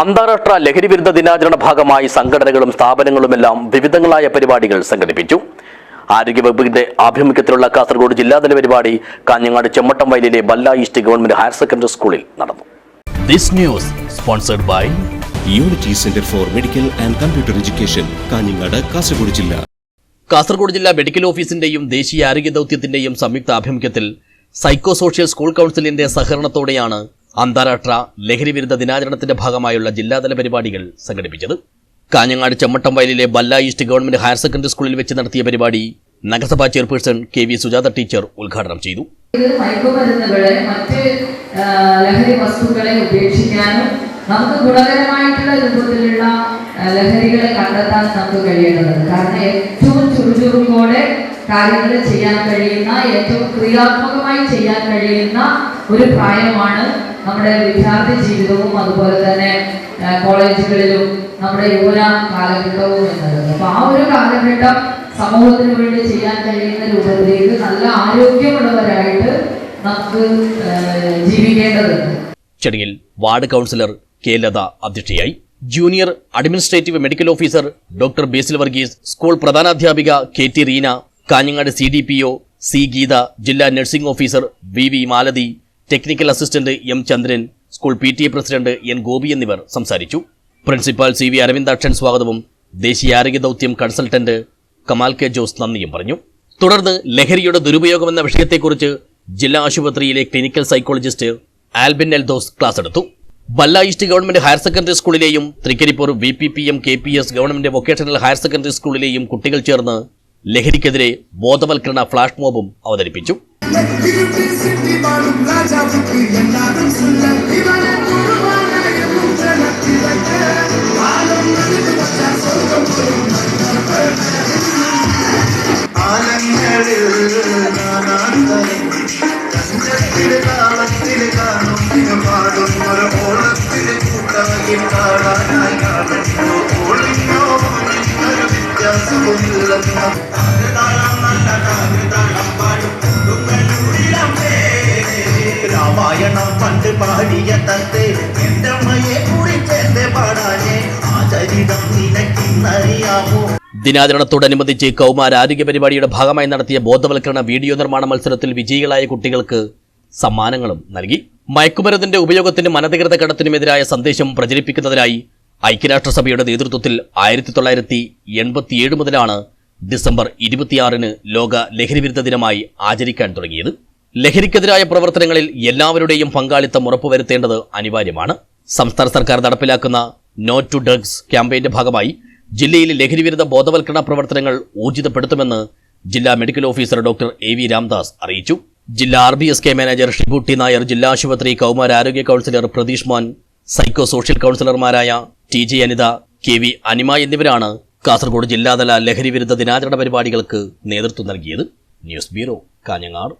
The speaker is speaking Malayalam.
അന്താരാഷ്ട്ര ലഹരി വിരുദ്ധ ദിനാചരണ ഭാഗമായി സംഘടനകളും സ്ഥാപനങ്ങളുമെല്ലാം വിവിധങ്ങളായ പരിപാടികൾ സംഘടിപ്പിച്ചു. ആരോഗ്യവകുപ്പിന്റെ ആഭിമുഖ്യത്തിലുള്ള കാസർഗോഡ് ജില്ലാതല പരിപാടി കാഞ്ഞങ്ങാട് ചെമ്മട്ടം വയലിലെ Balla east government higher secondary സ്കൂളിൽ നടന്നു. This news sponsored by unity centre for medical and computer education Kanhangad Kasaragod ജില്ല. കാസർഗോഡ് ജില്ലാ മെഡിക്കൽ ഓഫീസിന്റെയും ദേശീയ ആരോഗ്യ ദൗത്യത്തിന്റെയും സംയുക്ത ആഭിമുഖ്യത്തിൽ സൈക്കോ സോഷ്യൽ സ്കൂൾ കൗൺസിലിന്റെ സഹകരണത്തോടെയാണ് അന്താരാഷ്ട്ര ലഹരി വിരുദ്ധ ദിനാചരണത്തിന്റെ ഭാഗമായുള്ള ജില്ലാതല പരിപാടികൾ സംഘടിപ്പിച്ചത്. കാഞ്ഞങ്ങാട് ചെമ്മട്ടം വയലിലെ Balla east government higher secondary സ്കൂളിൽ വെച്ച് നടത്തിയ പരിപാടി നഗരസഭാ chairperson K V Sujatha teacher ഉദ്ഘാടനം ചെയ്തു. മയക്കുമരുന്നുകളെ മറ്റ് ലഹരി വസ്തുക്കളെ ഉപേക്ഷിക്കാനും നമുക്ക് ഗുണകരമായിട്ടുള്ള രൂപത്തിലുള്ള ലഹരികളെ കണ്ടെത്താൻ നമുക്ക് കഴിയേണ്ടത് കാരണം ഏറ്റവും ചുറുചുറുക്കോടെ കാര്യങ്ങൾ ചെയ്യാൻ കഴിയുന്ന ഏറ്റവും ക്രിയാത്മകമായി ചെയ്യാൻ കഴിയുന്ന ഒരു പ്രായമാണ് നമ്മുടെ വിദ്യാർത്ഥി ജീവിതവും അതുപോലെ തന്നെ കോളേജുകളിലും നമ്മുടെ യുവന കാലഘട്ടവും എന്നത്. അപ്പൊ ആ ഒരു കാലഘട്ടം സമൂഹത്തിന് വേണ്ടി ചെയ്യാൻ കഴിയുന്ന രൂപത്തിലേക്ക് നല്ല ആരോഗ്യമുള്ളവരായിട്ട് നമുക്ക് ജീവിക്കേണ്ടതുണ്ട്. ചടങ്ങിൽ വാർഡ് കൗൺസിലർ കെ ലത അധ്യക്ഷയായി. Junior administrative medical officer doctor Basil Varghese school പ്രധാനാധ്യാപിക K T Reena Kanhangad C D P O C Geetha ജില്ലാ nursing officer V V Malathi technical assistant M Chandran school P T A president N Gopi എന്നിവർ സംസാരിച്ചു. പ്രിൻസിപ്പാൾ സി വി അരവിന്ദാക്ഷൻ സ്വാഗതവും ദേശീയ ആരോഗ്യ ദൗത്യം കൺസൾട്ടന്റ് കമാൽ കെ ജോസ് നന്ദിയും പറഞ്ഞു. തുടർന്ന് ലഹരിയുടെ ദുരുപയോഗം എന്ന വിഷയത്തെക്കുറിച്ച് ജില്ലാ ആശുപത്രിയിലെ clinical psychologist Albin Eldhose class എടുത്തു. Balla east government higher secondary സ്കൂളിലെയും Thrikaripur V P P M K P S government vocational higher secondary സ്കൂളിലെയും കുട്ടികൾ ചേർന്ന് ലഹരിക്കെതിരെ ബോധവൽക്കരണ ഫ്ലാഷ് മോബും അവതരിപ്പിച്ചു. കൂട്ടവകിൽ കാണാനായി കാണുന്നു ഒളിഞ്ഞോ ഒരു വ്യത്യാസമില്ലെന്ന രാമായണം പണ്ട് പാടിയ തത്തെ എന്റെ അമ്മയെ കുറിച്ചെന്റെ പാടാനെ? ആ ചരിതം നിനക്കിന്നറിയാമോ? ദിനാചരണത്തോടനുബന്ധിച്ച് കൗമാര ആരോഗ്യ പരിപാടിയുടെ ഭാഗമായി നടത്തിയ ബോധവൽക്കരണ വീഡിയോ നിർമ്മാണ മത്സരത്തിൽ വിജയികളായ കുട്ടികൾക്ക് സമ്മാനങ്ങളും നൽകി. മയക്കുമരുന്നിന്റെ ഉപയോഗത്തിനും അനധികൃത കടത്തിനുമെതിരായ സന്ദേശം പ്രചരിപ്പിക്കുന്നതിനായി ഐക്യരാഷ്ട്രസഭയുടെ നേതൃത്വത്തിൽ ആയിരത്തി തൊള്ളായിരത്തി എൺപത്തിയേഴ് മുതലാണ് ഡിസംബർ ഇരുപത്തിയാറിന് ലോക ലഹരിവിരുദ്ധ ദിനമായി ആചരിക്കാൻ തുടങ്ങിയത്. ലഹരിക്കെതിരായ പ്രവർത്തനങ്ങളിൽ എല്ലാവരുടെയും പങ്കാളിത്തം ഉറപ്പുവരുത്തേണ്ടത് അനിവാര്യമാണ്. സംസ്ഥാന സർക്കാർ നടപ്പിലാക്കുന്ന നോ ടു ഡ്രഗ്സ് ക്യാമ്പയിന്റെ ഭാഗമായി ജില്ലയിൽ ലഹരിവിരുദ്ധ ബോധവൽക്കരണ പ്രവർത്തനങ്ങൾ ഊർജിതപ്പെടുത്തുമെന്ന് ജില്ലാ medical officer doctor A V Ramdas അറിയിച്ചു. ജില്ലാ R B S K manager Shibutty Nair ജില്ലാ ആശുപത്രി കൗമാര ആരോഗ്യ councillor Pratheesh Mon psycho social കൗൺസിലർമാരായ T G Anitha K V Anima എന്നിവരാണ് കാസർഗോഡ് ജില്ലാതല ലഹരി വിരുദ്ധ ദിനാചരണ പരിപാടികൾക്ക് നേതൃത്വം നൽകിയത്. News bureau Kanhangad.